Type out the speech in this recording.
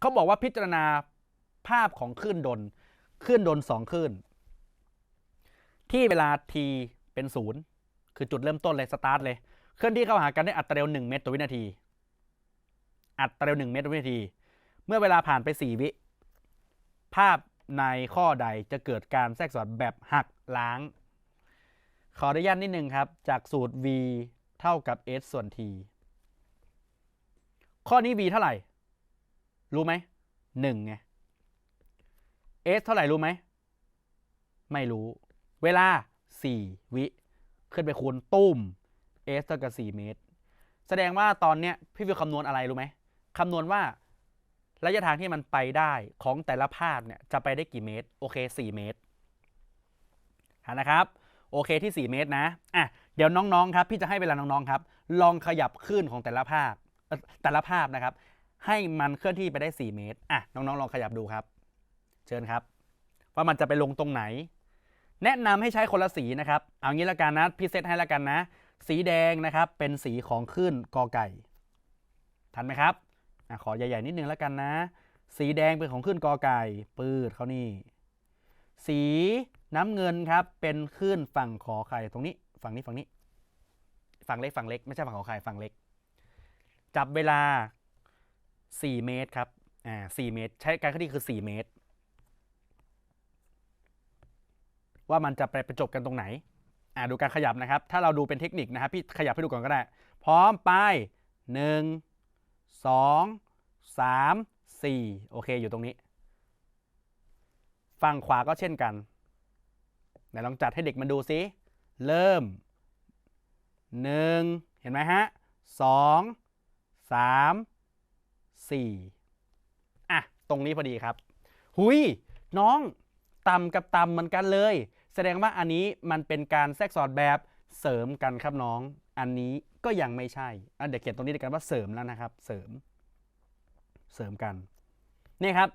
เขาบอกว่าพิจารณาภาพของคลื่นดนคลื่นดนสองคลื่น ที่เวลา t เป็นศูนย์คือจุดเริ่มต้นเลยสตาร์ทเลยเคลื่อนที่เข้าหากันด้วยอัตราเร็ว 1 เมตรต่อวินาที อัตราเร็ว 1 เมตรต่อวินาที เมื่อเวลาผ่านไป 4 วิ ภาพในข้อใดจะเกิดการแทรกซ้อนแบบหักล้าง ขออนุญาตนิดนึงครับ จากสูตร v เท่ากับ s ส่วน t ข้อนี้ v เท่าไหร่ รู้ไหมหนึ่งไง s เท่าไหร่รู้ไหม ไม่รู้ เวลา 4 วิ ขึ้นไปคูณตุ้ม s เท่ากับ 4 เมตร แสดงว่าตอนเนี้ยพี่วิวคำนวณอะไรรู้ไหมคำนวณว่าระยะทางที่มันไปได้ของแต่ละภาพเนี่ยจะไปได้กี่เมตร โอเค 4 เมตรนะครับ โอเคที่ 4 เมตรนะอะเดี๋ยวน้องๆครับ พี่จะให้เวลาน้องๆครับ ลองขยับขึ้นของแต่ละภาพเอ่อแต่ละภาพนะครับ ให้มันเคลื่อนที่ไปได้ 4 เมตร อะ น้องๆ ลองขยับดูครับ เชิญครับ ว่ามันจะไปลงตรงไหน แนะนำให้ใช้คนละสีนะครับ เอางี้ละกันนะพี่เซตให้ละกันนะ สีแดงนะครับ เป็นสีของคลื่นกอไก่ ทันไหมครับอะขอใหญ่ๆนิดนึงแล้วกันนะ สีแดงเป็นของคลื่นกอไก่ ปืดเขานี่ สีน้ำเงินครับ เป็นคลื่นฝั่งขอไข่ตรงนี้ ฝั่งนี้ฝั่งนี้ ฝั่งเล็กฝั่งเล็ก ไม่ใช่ฝั่งขอไข่ฝั่งเล็ก จับเวลา 4 เมตรครับ อ่า4เมตร ใช้การเคลื่อนที่คือ 4 เมตร ว่ามันจะไปประจบกันตรงไหน อ่าดูการขยับนะครับ ถ้าเราดูเป็นเทคนิคนะครับพี่ขยับให้ดูก่อนก็ได้ พร้อมไปหนึ่งสองสามสี่โอเค อยู่ตรงนี้ ฝั่งขวาก็เช่นกันไหนลองจัดให้เด็กมันดูซิ เริ่มหนึ่งเห็นไหมฮะสอ งสามสี่อะ ตรงนี้พอดีครับ หุย น้องต่ำกับต่ำเหมือนกันเลย แสดงว่าอันนี้มันเป็นการแทรกซ้อนแบบเสริมกันครับน้อง อันนี้ก็ยังไม่ใช่อะเดี๋ยวเขียนตรงนี้ด้วยกันว่าเสริมแล้วนะครับ เสริม เสริมกัน นี่ครับ